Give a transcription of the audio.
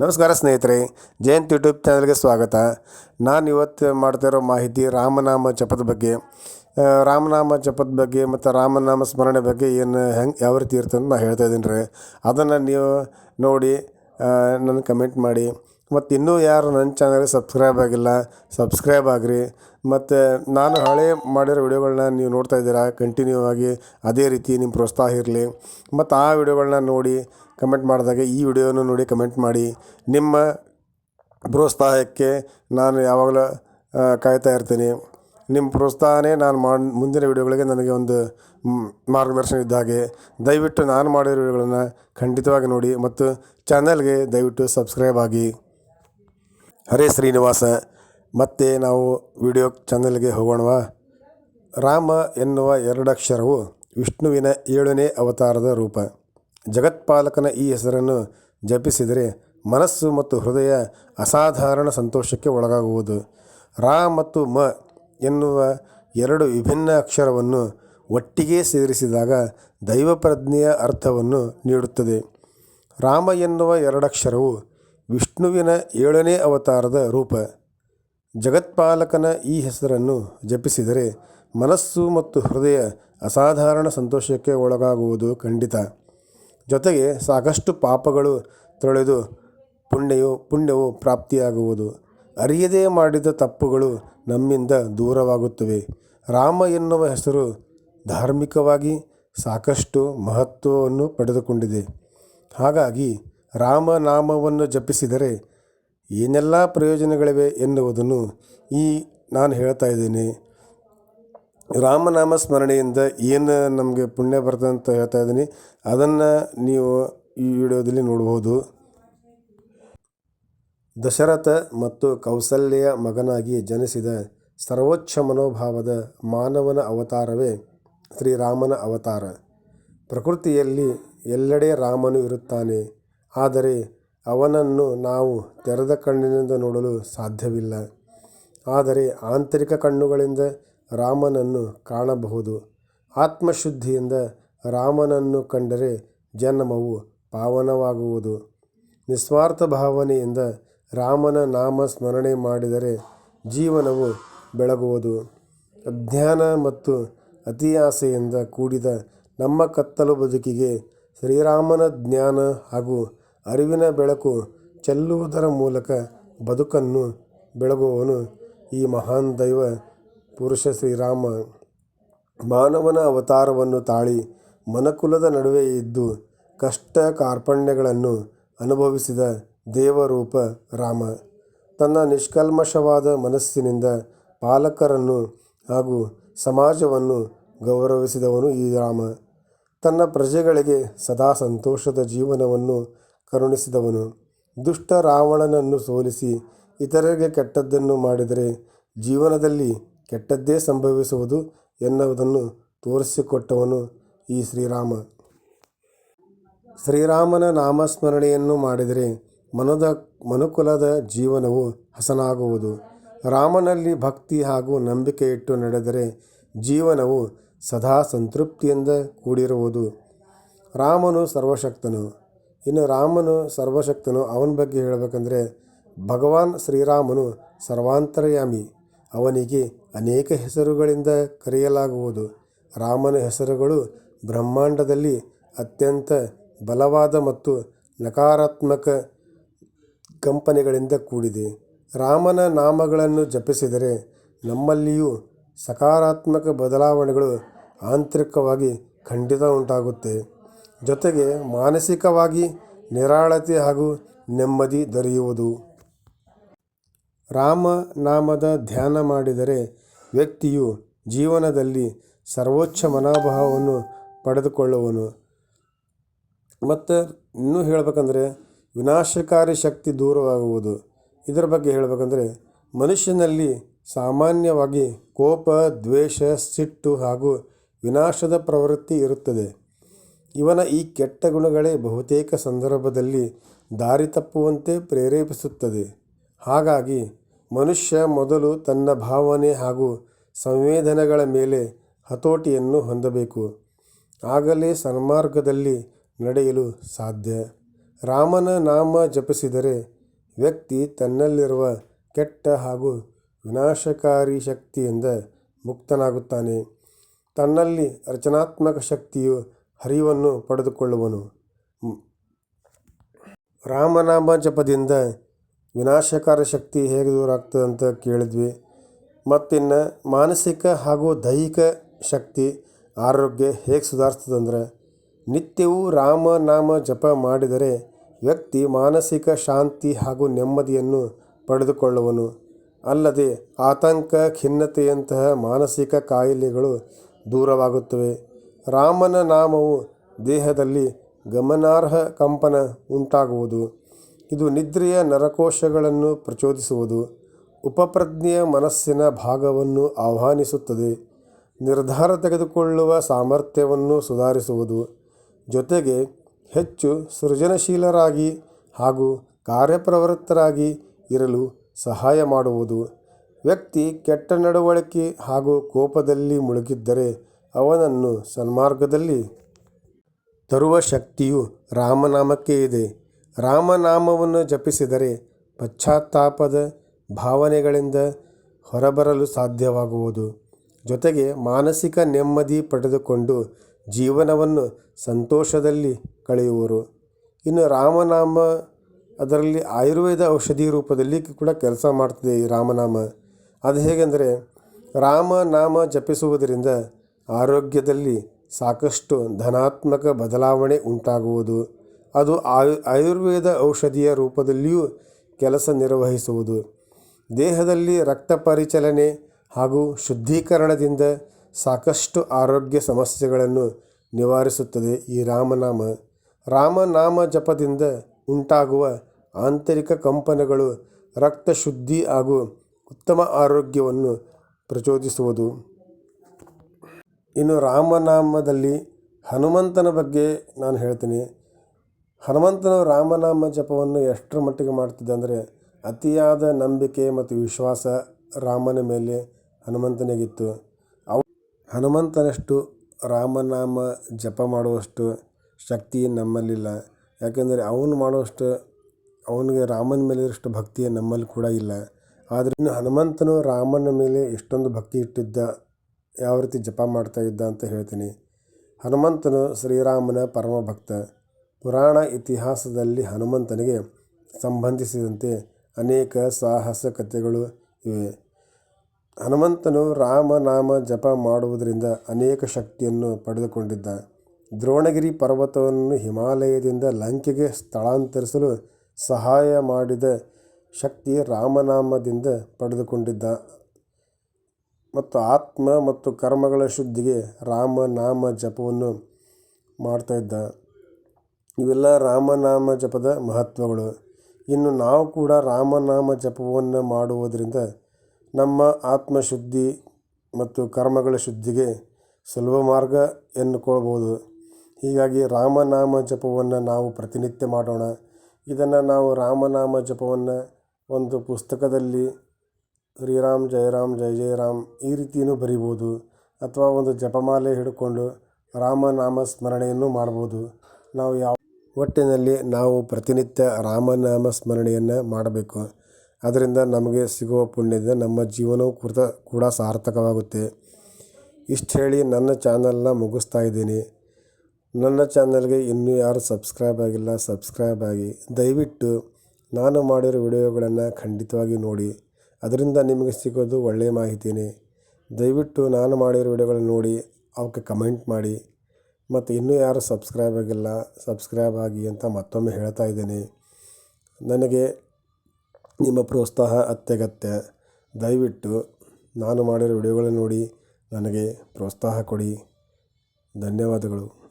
ನಮಸ್ಕಾರ ಸ್ನೇಹಿತರೆ, ಜಯಂತ್ ಯೂಟ್ಯೂಬ್ ಚಾನಲ್ಗೆ ಸ್ವಾಗತ. ನಾನು ಇವತ್ತು ಮಾಡ್ತಾ ಇರೋ ಮಾಹಿತಿ ರಾಮನಾಮ ಜಪದ ಬಗ್ಗೆ. ರಾಮನಾಮ ಜಪದ ಬಗ್ಗೆ ಮತ್ತು ರಾಮನಾಮ ಸ್ಮರಣೆ ಬಗ್ಗೆ ಏನು ಹೆಂಗೆ, ಯಾವ ರೀತಿ ಇರ್ತದೆ ಅಂತ ನಾನು ಹೇಳ್ತಾ ಇದ್ದೀನಿ ರೀ. ಅದನ್ನು ನೀವು ನೋಡಿ ನನಗೆ ಕಮೆಂಟ್ ಮಾಡಿ. ಮತ್ತು ಇನ್ನೂ ಯಾರು ನನ್ನ ಚಾನಲ್ಗೆ ಸಬ್ಸ್ಕ್ರೈಬ್ ಆಗಿಲ್ಲ, ಸಬ್ಸ್ಕ್ರೈಬ್ ಆಗಿರಿ. ಮತ್ತು ನಾನು ಹಳೆ ಮಾಡಿರೋ ವಿಡಿಯೋಗಳನ್ನ ನೀವು ನೋಡ್ತಾ ಇದ್ದೀರಾ ಕಂಟಿನ್ಯೂ ಆಗಿ ಅದೇ ರೀತಿ ನಿಮ್ಮ ಪ್ರೋತ್ಸಾಹ ಇರಲಿ. ಮತ್ತು ಆ ವಿಡಿಯೋಗಳನ್ನ ನೋಡಿ ಕಮೆಂಟ್ ಮಾಡಿದಾಗ ಈ ವಿಡಿಯೋನು ನೋಡಿ ಕಮೆಂಟ್ ಮಾಡಿ. ನಿಮ್ಮ ಪ್ರೋತ್ಸಾಹಕ್ಕೆ ನಾನು ಯಾವಾಗಲೂ ಕಾಯ್ತಾ ಇರ್ತೀನಿ. ನಿಮ್ಮ ಪ್ರೋತ್ಸಾಹನೇ ನಾನು ಮಾಡಿ, ಮುಂದಿನ ವಿಡಿಯೋಗಳಿಗೆ ನನಗೆ ಒಂದು ಮಾರ್ಗದರ್ಶನ ಇದ್ದ ಹಾಗೆ. ದಯವಿಟ್ಟು ನಾನು ಮಾಡಿರೋ ವಿಡಿಯೋಗಳನ್ನು ಖಂಡಿತವಾಗಿ ನೋಡಿ ಮತ್ತು ಚಾನಲ್ಗೆ ದಯವಿಟ್ಟು ಸಬ್ಸ್ಕ್ರೈಬ್ ಆಗಿ. ಹರೇ ಶ್ರೀನಿವಾಸ, ಮತ್ತೆ ನಾವು ವಿಡಿಯೋ ಚಾನಲ್ಗೆ ಹೋಗೋಣವಾ? ರಾಮ ಎನ್ನುವ ಎರಡಕ್ಷರವು ವಿಷ್ಣುವಿನ ಏಳನೇ ಅವತಾರದ ರೂಪ. ಜಗತ್ಪಾಲಕನ ಈ ಹೆಸರನ್ನು ಜಪಿಸಿದರೆ ಮನಸ್ಸು ಮತ್ತು ಹೃದಯ ಅಸಾಧಾರಣ ಸಂತೋಷಕ್ಕೆ ಒಳಗಾಗುವುದು. ರಾ ಮತ್ತು ಮ ಎನ್ನುವ ಎರಡು ವಿಭಿನ್ನ ಅಕ್ಷರವನ್ನು ಒಟ್ಟಿಗೆ ಸೇರಿಸಿದಾಗ ದೈವಪ್ರಜ್ಞೆಯ ಅರ್ಥವನ್ನು ನೀಡುತ್ತದೆ. ರಾಮ ಎನ್ನುವ ಎರಡಕ್ಷರವು ವಿಷ್ಣುವಿನ ಏಳನೇ ಅವತಾರದ ರೂಪ. ಜಗತ್ಪಾಲಕನ ಈ ಹೆಸರನ್ನು ಜಪಿಸಿದರೆ ಮನಸ್ಸು ಮತ್ತು ಹೃದಯ ಅಸಾಧಾರಣ ಸಂತೋಷಕ್ಕೆ ಒಳಗಾಗುವುದು ಖಂಡಿತ. ಜೊತೆಗೆ ಸಾಕಷ್ಟು ಪಾಪಗಳು ತೊಳೆದು ಪುಣ್ಯವು ಪುಣ್ಯವು ಪ್ರಾಪ್ತಿಯಾಗುವುದು. ಅರಿಯದೇ ಮಾಡಿದ ತಪ್ಪುಗಳು ನಮ್ಮಿಂದ ದೂರವಾಗುತ್ತವೆ. ರಾಮ ಎನ್ನುವ ಹೆಸರು ಧಾರ್ಮಿಕವಾಗಿ ಸಾಕಷ್ಟು ಮಹತ್ವವನ್ನು ಪಡೆದುಕೊಂಡಿದೆ. ಹಾಗಾಗಿ ರಾಮನಾಮವನ್ನು ಜಪಿಸಿದರೆ ಏನೆಲ್ಲ ಪ್ರಯೋಜನಗಳಿವೆ ಎನ್ನುವುದನ್ನು ಈ ನಾನು ಹೇಳ್ತಾ ಇದ್ದೀನಿ. ರಾಮನಾಮ ಸ್ಮರಣೆಯಿಂದ ಏನು ನಮಗೆ ಪುಣ್ಯ ಬರ್ತದೆ ಅಂತ ಹೇಳ್ತಾ ಇದ್ದೀನಿ. ಅದನ್ನು ನೀವು ಈ ವಿಡಿಯೋದಲ್ಲಿ ನೋಡ್ಬೋದು. ದಶರಥ ಮತ್ತು ಕೌಸಲ್ಯ ಮಗನಾಗಿ ಜನಿಸಿದ ಸರ್ವೋಚ್ಚ ಮನೋಭಾವದ ಮಾನವನ ಅವತಾರವೇ ಶ್ರೀರಾಮನ ಅವತಾರ. ಪ್ರಕೃತಿಯಲ್ಲಿ ಎಲ್ಲೆಡೆ ರಾಮನು ಇರುತ್ತಾನೆ. ಆದರೆ ಅವನನ್ನು ನಾವು ತೆರೆದ ಕಣ್ಣಿನಿಂದ ನೋಡಲು ಸಾಧ್ಯವಿಲ್ಲ. ಆದರೆ ಆಂತರಿಕ ಕಣ್ಣುಗಳಿಂದ ರಾಮನನ್ನು ಕಾಣಬಹುದು. ಆತ್ಮಶುದ್ಧಿಯಿಂದ ರಾಮನನ್ನು ಕಂಡರೆ ಜನ್ಮವು ಪಾವನವಾಗುವುದು. ನಿಸ್ವಾರ್ಥ ಭಾವನೆಯಿಂದ ರಾಮನ ನಾಮ ಸ್ಮರಣೆ ಮಾಡಿದರೆ ಜೀವನವು ಬೆಳಗುವುದು. ಅಜ್ಞಾನ ಮತ್ತು ಅತಿಯಾಸೆಯಿಂದ ಕೂಡಿದ ನಮ್ಮ ಕತ್ತಲು ಬದುಕಿಗೆ ಶ್ರೀರಾಮನ ಜ್ಞಾನ ಹಾಗೂ ಅರಿವಿನ ಬೆಳಕು ಚೆಲ್ಲುವುದರ ಮೂಲಕ ಬದುಕನ್ನು ಬೆಳಗುವವನು ಈ ಮಹಾನ್ ದೈವ ಪುರುಷ ಶ್ರೀರಾಮ. ಮಾನವನ ಅವತಾರವನ್ನು ತಾಳಿ ಮನಕುಲದ ನಡುವೆ ಇದ್ದು ಕಷ್ಟ ಕಾರ್ಪಣ್ಯಗಳನ್ನು ಅನುಭವಿಸಿದ ದೇವರೂಪ ರಾಮ. ತನ್ನ ನಿಷ್ಕಲ್ಮಶವಾದ ಮನಸ್ಸಿನಿಂದ ಪಾಲಕರನ್ನು ಹಾಗೂ ಸಮಾಜವನ್ನು ಗೌರವಿಸಿದವನು ಈ ರಾಮ. ತನ್ನ ಪ್ರಜೆಗಳಿಗೆ ಸದಾ ಸಂತೋಷದ ಜೀವನವನ್ನು ಕರುಣಿಸಿದವನು. ದುಷ್ಟ ರಾವಣನನ್ನು ಸೋಲಿಸಿ ಇತರರಿಗೆ ಕೆಟ್ಟದ್ದನ್ನು ಮಾಡಿದರೆ ಜೀವನದಲ್ಲಿ ಕೆಟ್ಟದ್ದೇ ಸಂಭವಿಸುವುದು ಎನ್ನುವುದನ್ನು ತೋರಿಸಿಕೊಟ್ಟವನು ಈ ಶ್ರೀರಾಮ. ಶ್ರೀರಾಮನ ನಾಮಸ್ಮರಣೆಯನ್ನು ಮಾಡಿದರೆ ಮನದ, ಮನುಕುಲದ ಜೀವನವು ಹಸನಾಗುವುದು. ರಾಮನಲ್ಲಿ ಭಕ್ತಿ ಹಾಗೂ ನಂಬಿಕೆ ಇಟ್ಟು ನಡೆದರೆ ಜೀವನವು ಸದಾ ಸಂತೃಪ್ತಿಯಿಂದ ಕೂಡಿರುವುದು. ರಾಮನು ಸರ್ವಶಕ್ತನು. ಇನ್ನು ರಾಮನು ಸರ್ವಶಕ್ತನು, ಅವನ ಬಗ್ಗೆ ಹೇಳಬೇಕಂದ್ರೆ ಭಗವಾನ್ ಶ್ರೀರಾಮನು ಸರ್ವಾಂತರ್ಯಾಮಿ. ಅವನಿಗೆ ಅನೇಕ ಹೆಸರುಗಳಿಂದ ಕರೆಯಲಾಗುವುದು. ರಾಮನ ಹೆಸರುಗಳು ಬ್ರಹ್ಮಾಂಡದಲ್ಲಿ ಅತ್ಯಂತ ಬಲವಾದ ಮತ್ತು ನಕಾರಾತ್ಮಕ ಕಂಪನಿಗಳಿಂದ ಕೂಡಿದೆ. ರಾಮನ ನಾಮಗಳನ್ನು ಜಪಿಸಿದರೆ ನಮ್ಮಲ್ಲಿಯೂ ಸಕಾರಾತ್ಮಕ ಬದಲಾವಣೆಗಳು ಆಂತರಿಕವಾಗಿ ಖಂಡಿತ ಉಂಟಾಗುತ್ತೆ. ಜೊತೆಗೆ ಮಾನಸಿಕವಾಗಿ ನಿರಾಳತೆ ಹಾಗೂ ನೆಮ್ಮದಿ ದೊರೆಯುವುದು. ರಾಮ ನಾಮದ ಧ್ಯಾನ ಮಾಡಿದರೆ ವ್ಯಕ್ತಿಯು ಜೀವನದಲ್ಲಿ ಸರ್ವೋಚ್ಚ ಮನೋಭಾವವನ್ನು ಪಡೆದುಕೊಳ್ಳುವನು. ಮತ್ತು ಇನ್ನೂ ಹೇಳಬೇಕಂದ್ರೆ ವಿನಾಶಕಾರಿ ಶಕ್ತಿ ದೂರವಾಗುವುದು. ಇದರ ಬಗ್ಗೆ ಹೇಳಬೇಕಂದ್ರೆ ಮನುಷ್ಯನಲ್ಲಿ ಸಾಮಾನ್ಯವಾಗಿ ಕೋಪ, ದ್ವೇಷ, ಸಿಟ್ಟು ಹಾಗೂ ವಿನಾಶದ ಪ್ರವೃತ್ತಿ ಇರುತ್ತದೆ. ಇವನ ಈ ಕೆಟ್ಟ ಗುಣಗಳೇ ಬಹುತೇಕ ಸಂದರ್ಭದಲ್ಲಿ ದಾರಿ ತಪ್ಪುವಂತೆ ಪ್ರೇರೇಪಿಸುತ್ತದೆ. ಹಾಗಾಗಿ ಮನುಷ್ಯ ಮೊದಲು ತನ್ನ ಭಾವನೆ ಹಾಗೂ ಸಂವೇದನೆಗಳ ಮೇಲೆ ಹತೋಟಿಯನ್ನು ಹೊಂದಬೇಕು. ಆಗಲೇ ಸನ್ಮಾರ್ಗದಲ್ಲಿ ನಡೆಯಲು ಸಾಧ್ಯ. ರಾಮನ ನಾಮ ಜಪಿಸಿದರೆ ವ್ಯಕ್ತಿ ತನ್ನಲ್ಲಿರುವ ಕೆಟ್ಟ ಹಾಗೂ ವಿನಾಶಕಾರಿ ಶಕ್ತಿಯಿಂದ ಮುಕ್ತನಾಗುತ್ತಾನೆ. ತನ್ನಲ್ಲಿ ರಚನಾತ್ಮಕ ಶಕ್ತಿಯು ಹರಿವನ್ನು ಪಡೆದುಕೊಳ್ಳುವನು. ರಾಮನಾಮ ಜಪದಿಂದ ವಿನಾಶಕಾರಿ ಶಕ್ತಿ ಹೇಗೆ ದೂರ ಆಗ್ತದೆ ಅಂತ ಕೇಳಿದ್ವಿ. ಮತ್ತಿನ್ನು ಮಾನಸಿಕ ಹಾಗೂ ದೈಹಿಕ ಶಕ್ತಿ, ಆರೋಗ್ಯ ಹೇಗೆ ಸುಧಾರಿಸ್ತದಂದ್ರೆ, ನಿತ್ಯವೂ ರಾಮನಾಮ ಜಪ ಮಾಡಿದರೆ ವ್ಯಕ್ತಿ ಮಾನಸಿಕ ಶಾಂತಿ ಹಾಗೂ ನೆಮ್ಮದಿಯನ್ನು ಪಡೆದುಕೊಳ್ಳುವನು. ಅಲ್ಲದೆ ಆತಂಕ, ಖಿನ್ನತೆಯಂತಹ ಮಾನಸಿಕ ಕಾಯಿಲೆಗಳು ದೂರವಾಗುತ್ತವೆ. ರಾಮನ ನಾಮವು ದೇಹದಲ್ಲಿ ಗಮನಾರ್ಹ ಕಂಪನ ಉಂಟಾಗುವುದು. ಇದು ನಿದ್ರೆಯ ನರಕೋಶಗಳನ್ನು ಪ್ರಚೋದಿಸುವುದು. ಉಪಪ್ರಜ್ಞೆಯ ಮನಸ್ಸಿನ ಭಾಗವನ್ನು ಆಹ್ವಾನಿಸುತ್ತದೆ. ನಿರ್ಧಾರ ತೆಗೆದುಕೊಳ್ಳುವ ಸಾಮರ್ಥ್ಯವನ್ನು ಸುಧಾರಿಸುವುದು. ಜೊತೆಗೆ ಹೆಚ್ಚು ಸೃಜನಶೀಲರಾಗಿ ಹಾಗೂ ಕಾರ್ಯಪ್ರವೃತ್ತರಾಗಿ ಇರಲು ಸಹಾಯ ಮಾಡುವುದು. ವ್ಯಕ್ತಿ ಕೆಟ್ಟ ನಡವಳಿಕೆ ಹಾಗೂ ಕೋಪದಲ್ಲಿ ಮುಳುಗಿದ್ದರೆ ಅವನನ್ನು ಸನ್ಮಾರ್ಗದಲ್ಲಿ ತರುವ ಶಕ್ತಿಯು ರಾಮನಾಮಕ್ಕೆ ಇದೆ. ರಾಮನಾಮವನ್ನು ಜಪಿಸಿದರೆ ಪಶ್ಚಾತ್ತಾಪದ ಭಾವನೆಗಳಿಂದ ಹೊರಬರಲು ಸಾಧ್ಯವಾಗುವುದು. ಜೊತೆಗೆ ಮಾನಸಿಕ ನೆಮ್ಮದಿ ಪಡೆದುಕೊಂಡು ಜೀವನವನ್ನು ಸಂತೋಷದಲ್ಲಿ ಕಳೆಯುವರು. ಇನ್ನು ರಾಮನಾಮ, ಅದರಲ್ಲಿ ಆಯುರ್ವೇದ ಔಷಧಿ ರೂಪದಲ್ಲಿ ಕೂಡ ಕೆಲಸ ಮಾಡ್ತದೆ ಈ ರಾಮನಾಮ. ಅದು ಹೇಗೆಂದರೆ, ರಾಮನಾಮ ಜಪಿಸುವುದರಿಂದ ಆರೋಗ್ಯದಲ್ಲಿ ಸಾಕಷ್ಟು ಧನಾತ್ಮಕ ಬದಲಾವಣೆ ಉಂಟಾಗುವುದು. ಅದು ಆಯು, ಆಯುರ್ವೇದ ಔಷಧಿಯ ರೂಪದಲ್ಲಿಯೂ ಕೆಲಸ ನಿರ್ವಹಿಸುವುದು. ದೇಹದಲ್ಲಿ ರಕ್ತ ಪರಿಚಲನೆ ಹಾಗೂ ಶುದ್ಧೀಕರಣದಿಂದ ಸಾಕಷ್ಟು ಆರೋಗ್ಯ ಸಮಸ್ಯೆಗಳನ್ನು ನಿವಾರಿಸುತ್ತದೆ ಈ ರಾಮನಾಮ. ರಾಮನಾಮ ಜಪದಿಂದ ಉಂಟಾಗುವ ಆಂತರಿಕ ಕಂಪನಗಳು ರಕ್ತ ಶುದ್ಧಿ ಹಾಗೂ ಉತ್ತಮ ಆರೋಗ್ಯವನ್ನು ಪ್ರಚೋದಿಸುವುದು. ಇನ್ನು ರಾಮನಾಮದಲ್ಲಿ ಹನುಮಂತನ ಬಗ್ಗೆ ನಾನು ಹೇಳ್ತೀನಿ. ಹನುಮಂತನು ರಾಮನಾಮ ಜಪವನ್ನು ಎಷ್ಟರ ಮಟ್ಟಿಗೆ ಮಾಡ್ತಿದ್ದ ಅಂದರೆ ಅತಿಯಾದ ನಂಬಿಕೆ ಮತ್ತು ವಿಶ್ವಾಸ ರಾಮನ ಮೇಲೆ ಹನುಮಂತನಿಗಿತ್ತು. ಅವು ಹನುಮಂತನಷ್ಟು ರಾಮನಾಮ ಜಪ ಮಾಡುವಷ್ಟು ಶಕ್ತಿ ನಮ್ಮಲ್ಲಿಲ್ಲ. ಯಾಕೆಂದರೆ ಅವನು ಮಾಡುವಷ್ಟು, ಅವನಿಗೆ ರಾಮನ ಮೇಲೆ ಇರೋಷ್ಟು ಭಕ್ತಿ ನಮ್ಮಲ್ಲಿ ಕೂಡ ಇಲ್ಲ. ಆದರೆ ಹನುಮಂತನು ರಾಮನ ಮೇಲೆ ಎಷ್ಟೊಂದು ಭಕ್ತಿ ಇಟ್ಟಿದ್ದ ಯಾವ ರೀತಿ ಜಪ ಮಾಡ್ತಾ ಇದ್ದ ಅಂತ ಹೇಳ್ತೀನಿ. ಹನುಮಂತನು ಶ್ರೀರಾಮನ ಪರಮ ಭಕ್ತ ಪುರಾಣ ಇತಿಹಾಸದಲ್ಲಿ ಹನುಮಂತನಿಗೆ ಸಂಬಂಧಿಸಿದಂತೆ ಅನೇಕ ಸಾಹಸ ಕಥೆಗಳು ಇವೆ. ಹನುಮಂತನು ರಾಮನಾಮ ಜಪ ಮಾಡುವುದರಿಂದ ಅನೇಕ ಶಕ್ತಿಯನ್ನು ಪಡೆದುಕೊಂಡಿದ್ದ. ದ್ರೋಣಗಿರಿ ಪರ್ವತವನ್ನು ಹಿಮಾಲಯದಿಂದ ಲಂಕೆಗೆ ಸ್ಥಳಾಂತರಿಸಲು ಸಹಾಯ ಮಾಡಿದ ಶಕ್ತಿ ರಾಮನಾಮದಿಂದ ಪಡೆದುಕೊಂಡಿದ್ದ. ಮತ್ತು ಆತ್ಮ ಮತ್ತು ಕರ್ಮಗಳ ಶುದ್ಧಿಗೆ ರಾಮನಾಮ ಜಪವನ್ನು ಮಾಡ್ತಾಯಿದ್ದ ಇವೆಲ್ಲ ರಾಮನಾಮ ಜಪದ ಮಹತ್ವಗಳು. ಇನ್ನು ನಾವು ಕೂಡ ರಾಮನಾಮ ಜಪವನ್ನು ಮಾಡುವುದರಿಂದ ನಮ್ಮ ಆತ್ಮಶುದ್ಧಿ ಮತ್ತು ಕರ್ಮಗಳ ಶುದ್ಧಿಗೆ ಸುಲಭ ಮಾರ್ಗ ಎನ್ನುಕೊಳ್ಬೋದು. ಹೀಗಾಗಿ ರಾಮನಾಮ ಜಪವನ್ನು ನಾವು ಪ್ರತಿನಿತ್ಯ ಮಾಡೋಣ. ಇದನ್ನು ನಾವು ರಾಮನಾಮ ಜಪವನ್ನು ಒಂದು ಪುಸ್ತಕದಲ್ಲಿ ಶ್ರೀರಾಮ್, ಜಯರಾಮ್, ಜಯ ರಾಮ್ ಈ ರೀತಿಯೂ ಬರಿಬೋದು. ಅಥವಾ ಒಂದು ಜಪಮಾಲೆ ಹಿಡ್ಕೊಂಡು ರಾಮನಾಮ ಸ್ಮರಣೆಯನ್ನು ಮಾಡ್ಬೋದು. ನಾವು ಯಾವ ಒಟ್ಟಿನಲ್ಲಿ ನಾವು ಪ್ರತಿನಿತ್ಯ ರಾಮನಾಮ ಸ್ಮರಣೆಯನ್ನು ಮಾಡಬೇಕು. ಅದರಿಂದ ನಮಗೆ ಸಿಗುವ ಪುಣ್ಯದಿಂದ ನಮ್ಮ ಜೀವನವು ಕೂಡ ಕೂಡ ಸಾರ್ಥಕವಾಗುತ್ತೆ. ಇಷ್ಟು ಹೇಳಿ ನನ್ನ ಚಾನಲ್ನ ಮುಗಿಸ್ತಾ ಇದ್ದೀನಿ. ನನ್ನ ಚಾನಲ್ಗೆ ಇನ್ನೂ ಯಾರು ಸಬ್ಸ್ಕ್ರೈಬ್ ಆಗಿಲ್ಲ ಸಬ್ಸ್ಕ್ರೈಬ್ ಆಗಿ. ದಯವಿಟ್ಟು ನಾನು ಮಾಡಿರೋ ವಿಡಿಯೋಗಳನ್ನು ಖಂಡಿತವಾಗಿ ನೋಡಿ. ಅದರಿಂದ ನಿಮಗೆ ಸಿಗೋದು ಒಳ್ಳೆಯ ಮಾಹಿತಿನೇ. ದಯವಿಟ್ಟು ನಾನು ಮಾಡಿರೋ ವಿಡಿಯೋಗಳನ್ನ ನೋಡಿ, ಅವಕ್ಕೆ ಕಮೆಂಟ್ ಮಾಡಿ. ಮತ್ತು ಇನ್ನೂ ಯಾರು ಸಬ್ಸ್ಕ್ರೈಬ್ ಆಗಿಲ್ಲ, ಸಬ್ಸ್ಕ್ರೈಬ್ ಆಗಿ ಅಂತ ಮತ್ತೊಮ್ಮೆ ಹೇಳ್ತಾ ಇದ್ದೀನಿ. ನನಗೆ ನಿಮ್ಮ ಪ್ರೋತ್ಸಾಹ ಅತ್ಯಗತ್ಯ. ದಯವಿಟ್ಟು ನಾನು ಮಾಡಿರೋ ವಿಡಿಯೋಗಳನ್ನ ನೋಡಿ ನನಗೆ ಪ್ರೋತ್ಸಾಹ ಕೊಡಿ. ಧನ್ಯವಾದಗಳು.